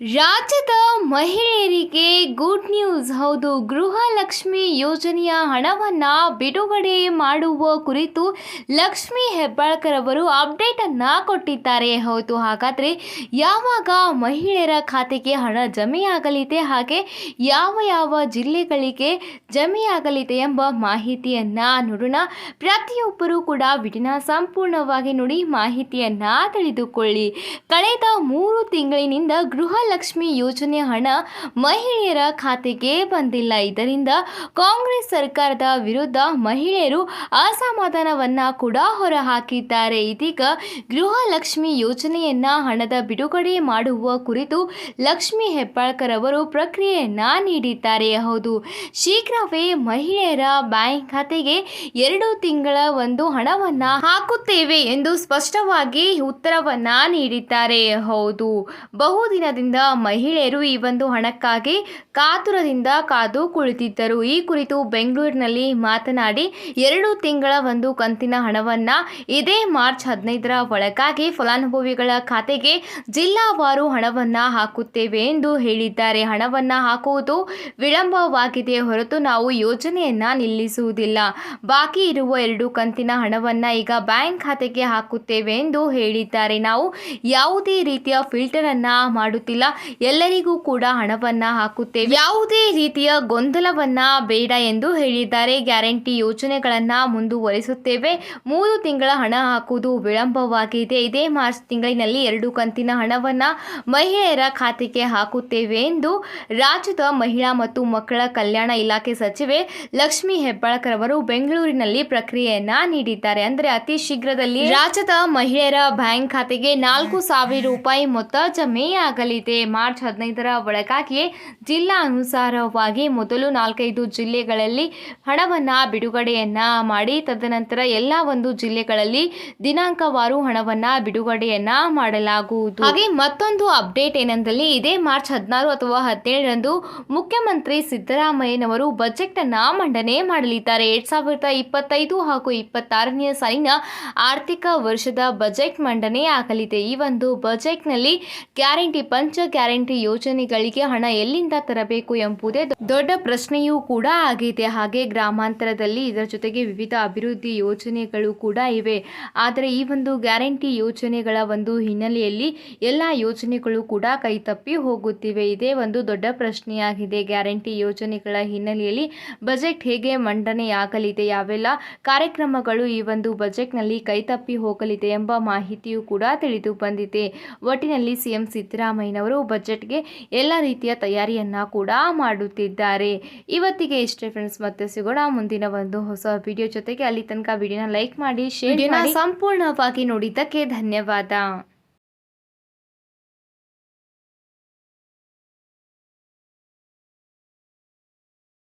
ರಾಜ್ಯದ ಮಹಿಳೆಯರಿಗೆ good news ಹೌದು, ಗೃಹಲಕ್ಷ್ಮಿ ಯೋಜನೆಯ ಹಣವನ್ನು ಬಿಡುಗಡೆ ಮಾಡುವ ಕುರಿತು ಲಕ್ಷ್ಮಿ ಹೆಬ್ಬಾಳ್ಕರ್ ಅವರು ಅಪ್ಡೇಟ್ ಅನ್ನ ಕೊಟ್ಟಿದ್ದಾರೆ. ಹೌದು, ಹಾಗಾದರೆ ಯಾವಾಗ ಮಹಿಳೆಯರ ಖಾತೆಗೆ ಹಣ ಜಮೆಯಾಗಲಿದೆ, ಹಾಗೆ ಯಾವ ಯಾವ ಜಿಲ್ಲೆಗಳಿಗೆ ಜಮೆಯಾಗಲಿದೆ ಎಂಬ ಮಾಹಿತಿಯನ್ನ ನೋಡೋಣ. ಪ್ರತಿಯೊಬ್ಬರೂ ಕೂಡ ವಿಡಿನ ಸಂಪೂರ್ಣವಾಗಿ ನೋಡಿ ಮಾಹಿತಿಯನ್ನ ತಿಳಿದುಕೊಳ್ಳಿ. ಕಳೆದ ಮೂರು ತಿಂಗಳಿನಿಂದ ಗೃಹಲಕ್ಷ್ಮಿ ಯೋಜನೆ ಹಣ ಮಹಿಳೆಯರ ಖಾತೆಗೆ ಬಂದಿಲ್ಲ. ಇದರಿಂದ ಕಾಂಗ್ರೆಸ್ ಸರ್ಕಾರದ ವಿರುದ್ಧ ಮಹಿಳೆಯರು ಅಸಮಾಧಾನವನ್ನ ಕೂಡ ಹೊರಹಾಕಿದ್ದಾರೆ. ಇದೀಗ ಗೃಹಲಕ್ಷ್ಮಿ ಯೋಜನೆಯನ್ನ ಹಣದ ಬಿಡುಗಡೆ ಮಾಡುವ ಕುರಿತು ಲಕ್ಷ್ಮಿ ಹೆಬ್ಬಾಳ್ಕರ್ ಅವರು ಪ್ರಕ್ರಿಯೆಯನ್ನ ನೀಡಿದ್ದಾರೆ. ಹೌದು, ಶೀಘ್ರವೇ ಮಹಿಳೆಯರ ಬ್ಯಾಂಕ್ ಖಾತೆಗೆ ಎರಡು ತಿಂಗಳ ಒಂದು ಹಣವನ್ನ ಹಾಕುತ್ತೇವೆ ಎಂದು ಸ್ಪಷ್ಟವಾಗಿ ಉತ್ತರವನ್ನ ನೀಡಿದ್ದಾರೆ. ಹೌದು, ಬಹುದಿನದಿಂದ ಮಹಿಳೆಯರು ಈ ಒಂದು ಹಣಕ್ಕಾಗಿ ಕಾತುರದಿಂದ ಕಾದು ಕುಳಿತಿದ್ದರು. ಈ ಕುರಿತು ಬೆಂಗಳೂರಿನಲ್ಲಿ ಮಾತನಾಡಿ, ಎರಡು ತಿಂಗಳ ಒಂದು ಕಂತಿನ ಹಣವನ್ನ ಇದೇ ಮಾರ್ಚ್ ಹದಿನೈದರ ಒಳಗಾಗಿ ಫಲಾನುಭವಿಗಳ ಖಾತೆಗೆ ಜಿಲ್ಲಾವಾರು ಹಣವನ್ನ ಹಾಕುತ್ತೇವೆ ಎಂದು ಹೇಳಿದ್ದಾರೆ. ಹಣವನ್ನ ಹಾಕುವುದು ವಿಳಂಬವಾಗಿದೆ ಹೊರತು ನಾವು ಯೋಜನೆಯನ್ನ ನಿಲ್ಲಿಸುವುದಿಲ್ಲ. ಬಾಕಿ ಇರುವ ಎರಡು ಕಂತಿನ ಹಣವನ್ನ ಈಗ ಬ್ಯಾಂಕ್ ಖಾತೆಗೆ ಹಾಕುತ್ತೇವೆ ಎಂದು ಹೇಳಿದ್ದಾರೆ. ನಾವು ಯಾವುದೇ ರೀತಿಯ ಫಿಲ್ಟರ್ ಅನ್ನ ಮಾಡುತ್ತಿಲ್ಲ ಎಲ್ಲರಿಗೂ ಕೂಡ ಹಣವನ್ನ ಹಾಕುತ್ತೇವೆ. ಯಾವುದೇ ರೀತಿಯ ಗೊಂದಲವನ್ನ ಬೇಡ ಎಂದು ಹೇಳಿದ್ದಾರೆ. ಗ್ಯಾರಂಟಿ ಯೋಜನೆಗಳನ್ನ ಮುಂದುವರಿಸುತ್ತೇವೆ. ಮೂರು ತಿಂಗಳ ಹಣ ಹಾಕುವುದು ವಿಳಂಬವಾಗಿದೆ. ಇದೇ ಮಾರ್ಚ್ ತಿಂಗಳಿನಲ್ಲಿ ಎರಡು ಕಂತಿನ ಹಣವನ್ನ ಮಹಿಳೆಯರ ಖಾತೆಗೆ ಹಾಕುತ್ತೇವೆ ಎಂದು ರಾಜ್ಯದ ಮಹಿಳಾ ಮತ್ತು ಮಕ್ಕಳ ಕಲ್ಯಾಣ ಇಲಾಖೆ ಸಚಿವೆ ಲಕ್ಷ್ಮಿ ಹೆಬ್ಬಾಳ್ಕರ್ ಅವರು ಬೆಂಗಳೂರಿನಲ್ಲಿ ಪ್ರಕ್ರಿಯೆಯನ್ನ ನೀಡಿದ್ದಾರೆ. ಅಂದರೆ ಅತಿ ಶೀಘ್ರದಲ್ಲಿ ರಾಜ್ಯದ ಮಹಿಳೆಯರ ಬ್ಯಾಂಕ್ ಖಾತೆಗೆ ನಾಲ್ಕು ಸಾವಿರ ರೂಪಾಯಿ ಮೊತ್ತ ಜಮೆಯಾಗಲಿದೆ. ಮಾರ್ಚ್ ಹದಿನೈದರ ಒಳಗಾಗಿಯೇ ಜಿಲ್ಲಾ ಅನುಸಾರವಾಗಿ ಮೊದಲು ನಾಲ್ಕೈದು ಜಿಲ್ಲೆಗಳಲ್ಲಿ ಹಣವನ್ನು ಬಿಡುಗಡೆಯನ್ನ ಮಾಡಿ, ತದನಂತರ ಎಲ್ಲ ಒಂದು ಜಿಲ್ಲೆಗಳಲ್ಲಿ ದಿನಾಂಕವಾರು ಹಣವನ್ನ ಬಿಡುಗಡೆಯನ್ನ ಮಾಡಲಾಗುವುದು. ಹಾಗೆ ಮತ್ತೊಂದು ಅಪ್ಡೇಟ್ ಏನೆಂದಲ್ಲಿ, ಇದೇ ಮಾರ್ಚ್ ಹದಿನಾರು ಅಥವಾ ಹದಿನೇಳರಂದು ಮುಖ್ಯಮಂತ್ರಿ ಸಿದ್ದರಾಮಯ್ಯನವರು ಬಜೆಟ್ ಅನ್ನ ಮಂಡನೆ ಮಾಡಲಿದ್ದಾರೆ. ಎರಡ್ ಸಾವಿರದ ಇಪ್ಪತ್ತೈದು ಹಾಗೂ ಇಪ್ಪತ್ತಾರನೇ ಸಾಲಿನ ಆರ್ಥಿಕ ವರ್ಷದ ಬಜೆಟ್ ಮಂಡನೆ ಆಗಲಿದೆ. ಈ ಒಂದು ಬಜೆಟ್ನಲ್ಲಿ ಗ್ಯಾರಂಟಿ ಪಂಚ ಗ್ಯಾರಂಟಿ ಯೋಜನೆಗಳಿಗೆ ಹಣ ಎಲ್ಲಿಂದ ತರಬೇಕು ಎಂಬುದೇ ದೊಡ್ಡ ಪ್ರಶ್ನೆಯೂ ಕೂಡ ಆಗಿದೆ. ಹಾಗೆ ಗ್ರಾಮಾಂತರದಲ್ಲಿ ಇದರ ಜೊತೆಗೆ ವಿವಿಧ ಅಭಿವೃದ್ಧಿ ಯೋಜನೆಗಳು ಕೂಡ ಇವೆ. ಆದರೆ ಈ ಒಂದು ಗ್ಯಾರಂಟಿ ಯೋಜನೆಗಳ ಒಂದು ಹಿನ್ನೆಲೆಯಲ್ಲಿ ಎಲ್ಲ ಯೋಜನೆಗಳು ಕೂಡ ಕೈತಪ್ಪಿ ಹೋಗುತ್ತಿವೆ. ಇದೇ ಒಂದು ದೊಡ್ಡ ಪ್ರಶ್ನೆಯಾಗಿದೆ. ಗ್ಯಾರಂಟಿ ಯೋಜನೆಗಳ ಹಿನ್ನೆಲೆಯಲ್ಲಿ ಬಜೆಟ್ ಹೇಗೆ ಮಂಡನೆಯಾಗಲಿದೆ? ಯಾವೆಲ್ಲ ಕಾರ್ಯಕ್ರಮಗಳು ಈ ಒಂದು ಬಜೆಟ್ನಲ್ಲಿ ಕೈತಪ್ಪಿ ಹೋಗಲಿದೆ ಎಂಬ ಮಾಹಿತಿಯೂ ಕೂಡ ತಿಳಿದು ಬಂದಿದೆ. ಒಟ್ಟಿನಲ್ಲಿ ಸಿಎಂ ಸಿದ್ದರಾಮಯ್ಯನವರು ಬಜೆಟ್ಗೆ ಎಲ್ಲ ರೀತಿಯ ತಯಾರಿಯನ್ನ ಕೂಡ ಮಾಡುತ್ತಿದ್ದಾರೆ. ಇವತ್ತಿಗೆ ಇಷ್ಟೇ ಫ್ರೆಂಡ್ಸ್ ಮತ್ತೆ ಸಿಗೋಣ ಮುಂದಿನ ಒಂದು ಹೊಸ ವಿಡಿಯೋ ಜೊತೆಗೆ. ಅಲ್ಲಿ ತನಕ ವಿಡಿಯೋನ ಲೈಕ್ ಮಾಡಿ ಶೇರ್ ಸಂಪೂರ್ಣವಾಗಿ ನೋಡಿದ್ದಕ್ಕೆ ಧನ್ಯವಾದ.